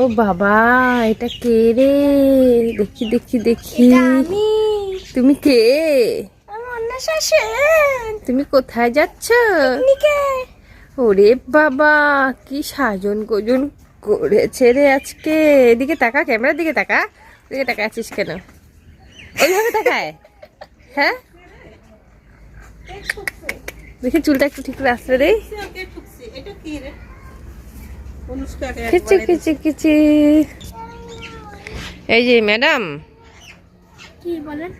ও বাবা এটা কে রে? দেখি দেখি দেখি। তুমি কে? তুমি কোথায় যাচ্ছ? ওরে বাবা কি সাজন গোজন করেছে রে আজকে। এদিকে তাকা ক্যামেরার দিকে তাকা। ওদিকে তাকা আছিস কেন? ওইভাবে তাকায়? হ্যাঁ? দেখি চুলটা একটু ঠিক করে আসবে রে? কিচি কিচি কিচি এই যে ম্যাডাম। কি বলেন?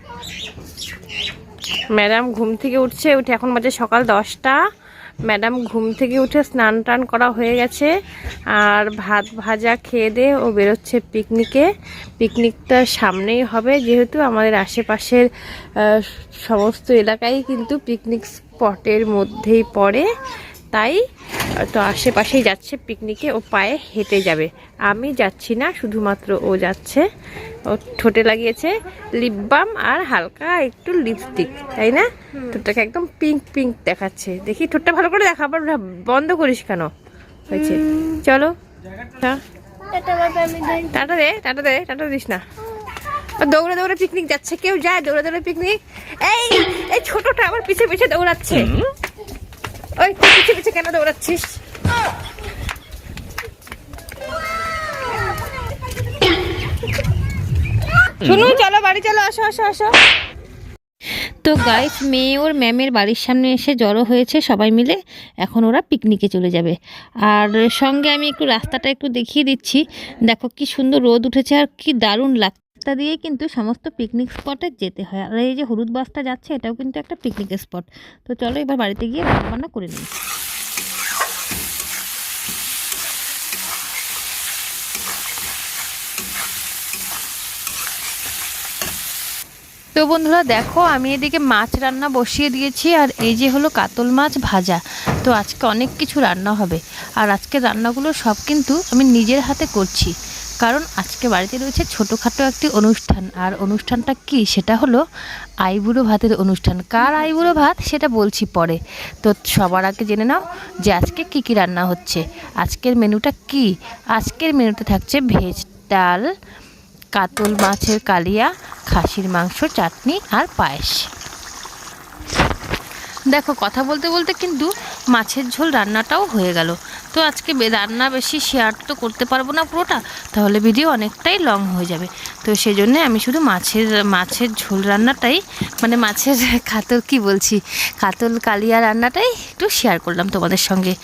ম্যাডাম ঘুম থেকে উঠছে উঠে এখন বাজে সকাল দশটা। ম্যাডাম ঘুম থেকে উঠে স্নান টান করা হয়ে গেছে আর ভাত ভাজা খেয়ে দিয়ে ও বেরোচ্ছে পিকনিকে। পিকনিকটা সামনেই হবে যেহেতু আমাদের আশেপাশের সমস্ত এলাকায় কিন্তু পিকনিক স্পটের মধ্যেই পড়ে। তাই তো আশেপাশেই যাচ্ছে পিকনিকে ও পায়ে হেঁটে যাবে। আমি যাচ্ছি না শুধুমাত্র ও যাচ্ছে। ও ঠোঁটে লাগিয়েছে লিপ বাম আর হালকা একটু লিপস্টিক তাই না? ঠোঁটটাকে একদম পিঙ্ক পিঙ্ক দেখাচ্ছে। দেখি ঠোঁটটা ভালো করে দেখা আবার বন্ধ করিস কেন? হয়েছে। চলো। হ্যাঁ। টাটা দে টাটা দে টাটা দিস না। দৌড়ে দৌড়ে পিকনিক যাচ্ছে কেউ যায় দৌড়ে দৌড়ে পিকনিক এই এই ছোটটা আবার পিছে পিছে দৌড়াচ্ছে। ওই কেন দৌড়াচ্ছিস? শুনু, চলো, বাড়ি চলো, আসো আসো আসো। তো গাইস মেয়ে ওর ম্যামের বাড়ির সামনে এসে জড়ো হয়েছে সবাই মিলে। এখন ওরা পিকনিকে চলে যাবে। আর সঙ্গে আমি একটু রাস্তাটা একটু দেখিয়ে দিচ্ছি। দেখো কি সুন্দর রোদ উঠেছে আর কি দারুণ লাগছে। রাস্তা দিয়ে কিন্তু সমস্ত পিকনিক স্পটে যেতে হয়। আর এই যে হলুদ বাসটা যাচ্ছে, এটাও কিন্তু একটা পিকনিক স্পট তো চলো এবার বাড়িতে গিয়ে রান্না করে নিই। তো বন্ধুরা, দেখো আমি এদিকে মাছ রান্না বসিয়ে দিয়েছি, আর এই যে হলো কাতল মাছ ভাজা। তো আজকে অনেক কিছু রান্না হবে, আর আজকে রান্নাগুলো সব কিন্তু আমি নিজের হাতে করছি। কারণ আজকে বাড়িতে রয়েছে ছোটোখাটো একটি অনুষ্ঠান। আর অনুষ্ঠানটা কি? সেটা হলো আইবুড়ো ভাতের অনুষ্ঠান। কার আইবুড়ো ভাত? সেটা বলছি পরে। তো সবার আগে জেনে নাও যে আজকে কি কি রান্না হচ্ছে। আজকের মেনুটা কি? আজকের মেনুতে থাকছে ভেজ ডাল, কাতল মাছের কালিয়া, খাসির মাংস, চাটনি আর পায়েস। দেখো, কথা বলতে বলতে কিন্তু মাছের ঝোল রান্নাটাও হয়ে গেল। তো আজকে রান্না বেশি শেয়ার তো করতে পারব না পুরোটা, তাহলে ভিডিও অনেকটাই লং হয়ে যাবে। তো সেই জন্য আমি শুধু মাছের মাছের ঝোল রান্নাটাই মানে মাছের কাতল কি বলছি, কাতল কালিয়া রান্নাটাই একটু শেয়ার করলাম তোমাদের সঙ্গে।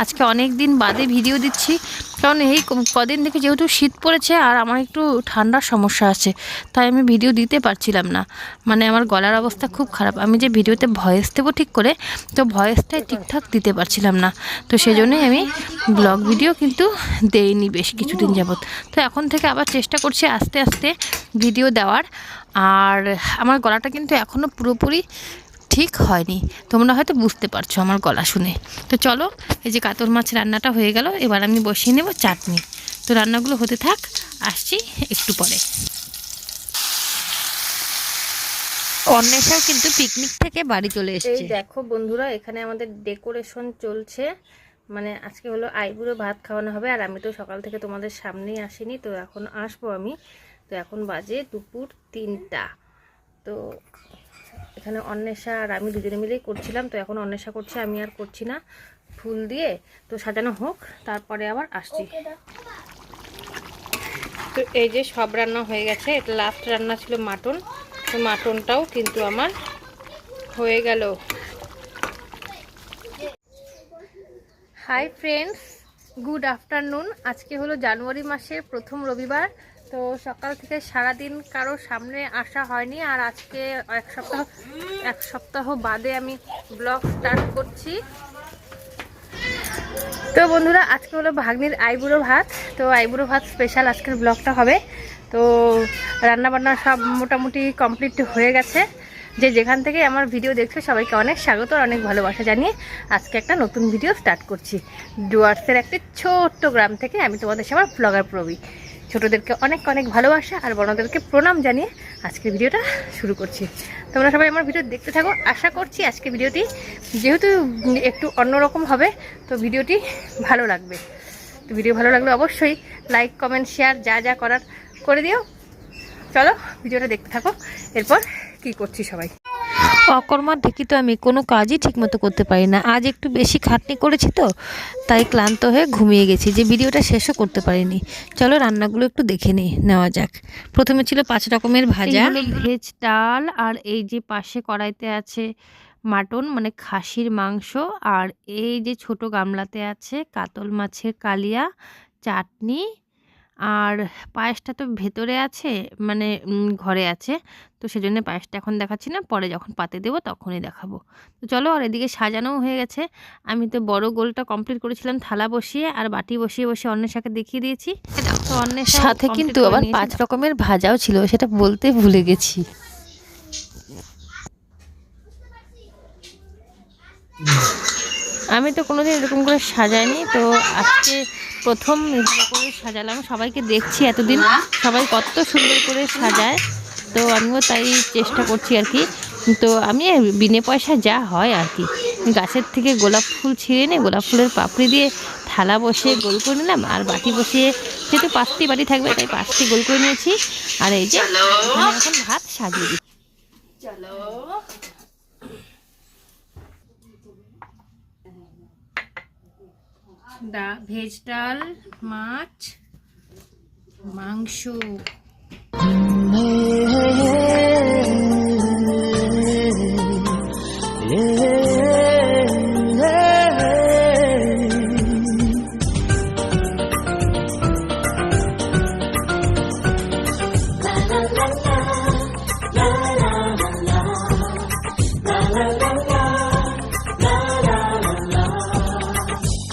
আজকে অনেক দিন বাদে ভিডিও দিচ্ছি, কারণ এই কদিন থেকে যেহেতু শীত পড়েছে আর আমার একটু ঠান্ডার সমস্যা আছে, তাই আমি ভিডিও দিতে পারছিলাম না। মানে আমার গলার অবস্থা খুব খারাপ, আমি যে ভিডিওতে ভয়েস দেবো ঠিক করে, তো ভয়েসটাই ঠিকঠাক দিতে পারছিলাম না। তো সেই জন্যই আমি ব্লগ ভিডিও কিন্তু দেইনি বেশ কিছুদিন যাবৎ। তো এখন থেকে আবার চেষ্টা করছি আস্তে আস্তে ভিডিও দেওয়ার। আর আমার গলাটা কিন্তু এখনও পুরোপুরি ঠিক হয়নি। তোমরা হয়তো বুঝতে পারছ আমার গলা শুনে। তো চলো এই যে কাতল মাছ রান্নাটা হয়ে গেল এবার আমি বসিয়ে নেব চাটনি। তো রান্নাগুলো হতে থাক আসছি একটু পরে। অন্বেষাও কিন্তু পিকনিক থেকে বাড়ি চলে এসেছে। দেখো বন্ধুরা এখানে আমাদের ডেকোরেশন চলছে। মানে আজকে হলো আইবুড়ো ভাত খাওয়ানো হবে আর আমি তো সকাল থেকে তোমাদের সামনেই আসিনি তো এখন আসব আমি। তো এখন বাজে দুপুর তিনটা। তো এখানে অন্বেষা আর আমি দুজনে মিলেই করছিলাম তো এখন অন্বেষা করছে আমি আর করছি না। ফুল দিয়ে তো সাজানো হোক তারপরে আবার আসছি। তো এই যে সব রান্না হয়ে গেছে এটা লাস্ট রান্না ছিল মাটন। তো মাটনটাও কিন্তু আমার হয়ে গেল। হাই ফ্রেন্ডস গুড আফটারনুন আজকে হলো জানুয়ারি মাসের প্রথম রবিবার। তো সকাল থেকে সারাদিন কারও সামনে আসা হয়নি, আর আজকে এক সপ্তাহ এক সপ্তাহ বাদে আমি ব্লগ স্টার্ট করছি। তো বন্ধুরা, আজকে হলো ভাগ্নির আইবুড়ো ভাত। তো আইবুড়ো ভাত স্পেশাল আজকের ব্লগটা হবে। তো রান্না বান্না সব মোটামুটি কমপ্লিট হয়ে গেছে। যে যেখান থেকে আমার ভিডিও দেখছ, সবাইকে অনেক স্বাগত আর অনেক ভালোবাসা জানিয়ে আজকে একটা নতুন ভিডিও স্টার্ট করছি। ডুয়ার্সের একটি ছোট্ট গ্রাম থেকে আমি তোমাদের সবার ব্লগার প্রবি। ছোটদেরকে অনেক অনেক ভালোবাসা আর বড়দেরকে প্রণাম জানিয়ে আজকের ভিডিওটা শুরু করছি। তোমরা সবাই আমার ভিডিও দেখতে থাকো। আশা করছি আজকে ভিডিওটি যেহেতু একটু অন্যরকম হবে, তো ভিডিওটি ভালো লাগবে। তো ভিডিও ভালো লাগলে অবশ্যই লাইক কমেন্ট শেয়ার যা যা করার করে দিও। চলো ভিডিওটা দেখতে থাকো। এরপর কি করছি সবাই? অকর্মার দেখি তো আমি, কোনো কাজই ঠিকমতো করতে পারি না। আজ একটু বেশি খাটনি করেছি তো, তাই ক্লান্ত হয়ে ঘুমিয়ে গেছি, যে ভিডিওটা শেষও করতে পারিনি। চলো রান্নাগুলো একটু দেখে নিই, নেওয়া যাক। প্রথমে ছিল পাঁচ রকমের ভাজা। ভেজ ডাল আর এই যে পাশে কড়াইতে আছে মাটন মানে খাসির মাংস, আর এই যে ছোট গামলাতে আছে কাতল মাছের কালিয়া, চাটনি আর পায়েসটা তো ভেতরে আছে মানে ঘরে আছে। তো সেজন্য পায়েসটা এখন দেখাচ্ছি না পরে যখন পাতে দেবো তখনই দেখাবো। তো চলো আর এদিকে সাজানোও হয়ে গেছে। আমি তো বড় গোলটা কমপ্লিট করেছিলাম থালা বসিয়ে আর বাটি বসিয়ে বসে অন্যের সাথে দেখিয়ে দিয়েছি। তো অন্যের সাথে কিন্তু আবার পাঁচ রকমের ভাজাও ছিল সেটা বলতে ভুলে গেছি। আমি তো কোনোদিন এরকম করে সাজাইনি, তো আজকে প্রথম করে সাজালাম। সবাইকে দেখছি এতদিন, সবাই কত সুন্দর করে সাজায়, তো আমিও তাই চেষ্টা করছি আর কি। তো আমি বিনে পয়সা যা হয় আর কি। গাছের থেকে গোলাপ ফুল ছিঁড়ে নিয়ে গোলাপ ফুলের পাপড়ি দিয়ে থালা বসিয়ে গোল করে নিলাম, আর বাটি বসিয়ে যেহেতু পাঁচটি বাটি থাকবে, তাই পাঁচটি গোল করে নিয়েছি। আর এই যে এখন ভাত সাজিয়ে দিচ্ছি। ডা ভেজ ডাল মাছ মাংস।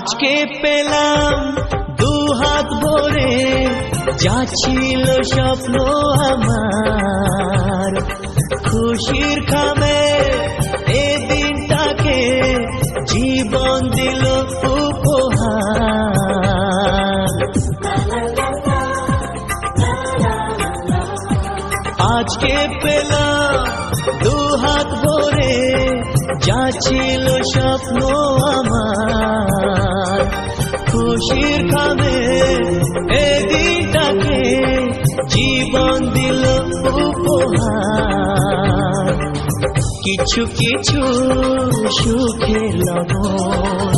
আজকে পেলাম দু হাত ভরে, যা ছিল স্বপ্ন আমার। খুশির খামে এ দিনটাকে জীবন দিল উপহার। আজকে পেলাম যা ছিল স্বপ্ন আমার, খুশির খাবে এদিনটাকে জীবন দিল উপহার। কিছু কিছু সুখে লবণ,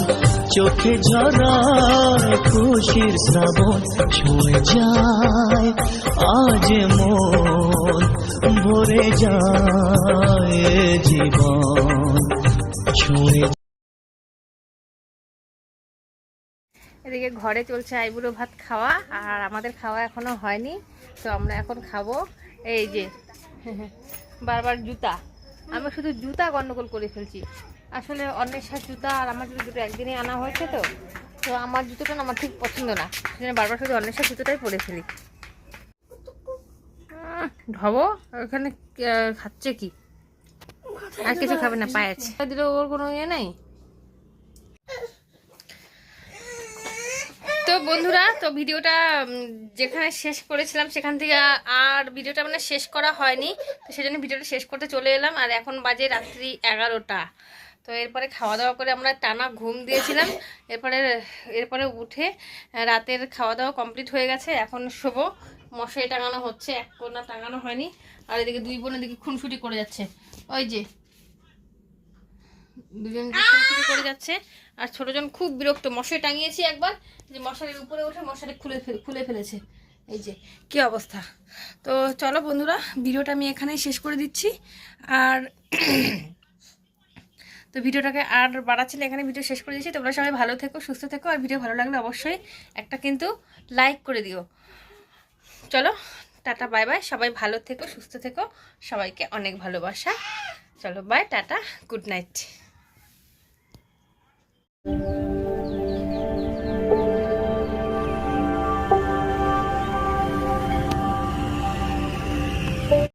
চোখে ঝরায় খুশির শ্রাবণ, ছুঁয়ে যায় আজ মন, ভরে যায় জীবন। এদিকে ঘরে চলছে আইবুড়ো ভাত খাওয়া, আর আমাদের খাওয়া এখনও হয়নি, তো আমরা এখন খাব এই যে বারবার জুতা। আমি শুধু জুতা গন্ডগোল করে ফেলছি। আসলে অন্বেষার জুতা আর আমার জুতো দুটো একদিনই আনা হয়েছে তো তো আমার জুতোটা আমার ঠিক পছন্দ না, সেজন্য বারবার শুধু অন্বেষার জুতোটাই পরে ফেলি। ধবো? ওখানে খাচ্ছে কি? আর কিছু খাবে না পায়েছ দিলে ওর কোনো ইয়ে নেই? তো বন্ধুরা, তো ভিডিওটা যেখানে শেষ করেছিলাম, সেখান থেকে আর ভিডিওটা মানে শেষ করা হয়নি। তো সেজন্য ভিডিওটা শেষ করতে চলে এলাম, আর এখন বাজে রাত্রি এগারোটা। তো এরপরে খাওয়া দাওয়া করে আমরা টানা ঘুম দিয়েছিলাম। এরপরে এরপরে উঠে রাতের খাওয়া দাওয়া কমপ্লিট হয়ে গেছে, এখন শোবো। মশারি টাঙানো হচ্ছে, এক কোনা টাঙানো হয়নি। আর এদিকে দুই বোন এদিকে খুনসুটি করে যাচ্ছে। ওই যে দুজন করে যাচ্ছে। আর ছোটজন খুব বিরক্ত। মশারি টাঙিয়েছি একবার। যে মশারির উপরে উঠে মশারি খুলে খুলে ফেলেছে। এই যে, কি অবস্থা? তো চলো বন্ধুরা, ভিডিওটা আমি এখানেই শেষ করে দিচ্ছি। আর তো ভিডিওটাকে আর বাড়াচ্ছি না এখানে ভিডিও শেষ করে দিচ্ছি তোমরা সবাই ভালো থেকো, সুস্থ থেকো। আর ভিডিও ভালো লাগলে অবশ্যই একটা কিন্তু লাইক করে দিও। চলো, টাটা, বাই বাই। সবাই ভালো থেকো, সুস্থ থেকো। সবাইকে অনেক ভালোবাসা। চলো, bye, tata, good night. Thank you.